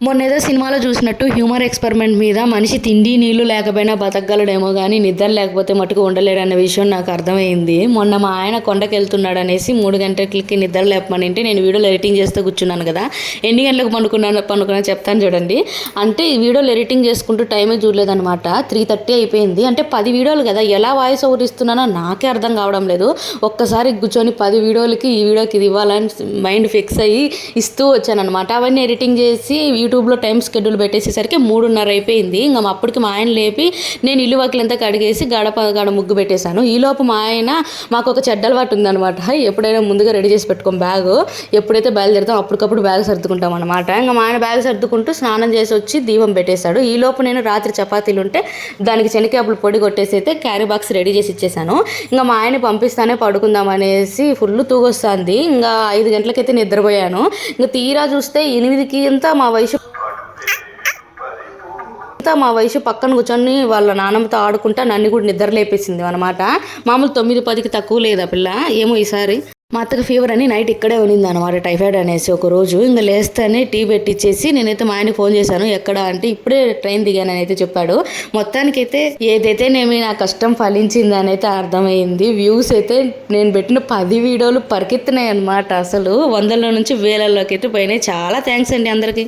మొన్న ఏదో సినిమాలో చూసినట్టు హ్యూమర్ ఎక్స్పెరిమెంట్ మీద మనిషి తిండి నీళ్ళు లేకపోయినా బతకగలడేమో కానీ నిద్ర లేకపోతే మటుకు ఉండలేడన్న విషయం నాకు అర్థమైంది. మొన్న మా ఆయన కొండకి వెళ్తున్నాడు అనేసి మూడు గంటలకి నిద్ర లేపమనింటే నేను వీడియోలో ఎడిటింగ్ చేస్తూ కూర్చున్నాను కదా. ఎన్ని గంటలకు పండుకున్నాను పండుకున్నా చెప్తాను చూడండి. అంటే ఈ వీడియోలు ఎడిటింగ్ చేసుకుంటూ టైమే చూడలేదన్నమాట. త్రీ థర్టీ అయిపోయింది. అంటే పది వీడియోలు కదా. ఎలా వాయిస్ ఓవర్ ఇస్తున్నానో నాకే అర్థం కావడం లేదు. ఒక్కసారి కూర్చొని పది వీడియోలకి ఈ వీడియోకి ఇది ఇవ్వాలని మైండ్ ఫిక్స్ అయ్యి ఇస్తూ వచ్చాను అనమాట అవన్నీ ఎడిటింగ్ చేసి యూట్యూబ్లో టైం షెడ్యూల్ పెట్టేసేసరికి మూడున్నర అయిపోయింది. ఇంకా మా అప్పటికి మా ఆయన లేపి నేను ఇల్లు వాకిలంతా కడిగేసి గడప గడ ముగ్గు పెట్టేశాను. ఈలోపు మా ఆయన మాకు ఒక చెడ్డ అలవాటు ఉందన్నమాట. ఎప్పుడైనా ముందుగా రెడీ చేసి పెట్టుకోం బ్యాగ్. ఎప్పుడైతే బయలుదేరుతాం అప్పటికప్పుడు బ్యాగ్ సర్దుకుంటాం అనమాట ఇంకా మా ఆయన బ్యాగ్ సర్దుకుంటూ స్నానం చేసి వచ్చి దీపం పెట్టేశాడు. ఈలోపు నేను రాత్రి చపాతీలు ఉంటే దానికి శనగకాయలు పొడి కొట్టేసి అయితే క్యారీ బాక్స్ రెడీ చేసి ఇచ్చేసాను ఇంకా మా ఆయన పంపిస్తానే పడుకుందాం అనేసి ఫుల్ తూగొస్తుంది. ఇంకా ఐదు గంటలకైతే నిద్రపోయాను. ఇంకా తీరా చూస్తే ఎనిమిదికి అంతా మా వయసు అంతా మా వయసు పక్కన కూర్చొని వాళ్ళ నాన్నమ్మతో ఆడుకుంటా నన్ను కూడా నిద్ర లేపేసింది అనమాట మామూలు తొమ్మిది పదికి తక్కువ లేదు ఆ పిల్ల. ఏమో ఈసారి. మా అత్తకు ఫీవర్ అని నైట్ ఇక్కడే ఉన్నింది అనమాట టైఫాయిడ్ అనేసి ఒక రోజు. ఇంకా లేస్తేనే టీ పెట్టించేసి నేనైతే మా ఆయన ఫోన్ చేశాను. ఎక్కడ అంటే ఇప్పుడే ట్రైన్ దిగానని అయితే చెప్పాడు. మొత్తానికైతే నేను నా కష్టం ఫలించింది అని అయితే అర్థమైంది. వ్యూస్ అయితే నేను పెట్టిన పది వీడియోలు పరికెత్తున్నాయి అనమాట అసలు. వందల నుంచి వేలల్లోకి అయితే పోయినాయి. చాలా థ్యాంక్స్ అండి అందరికీ.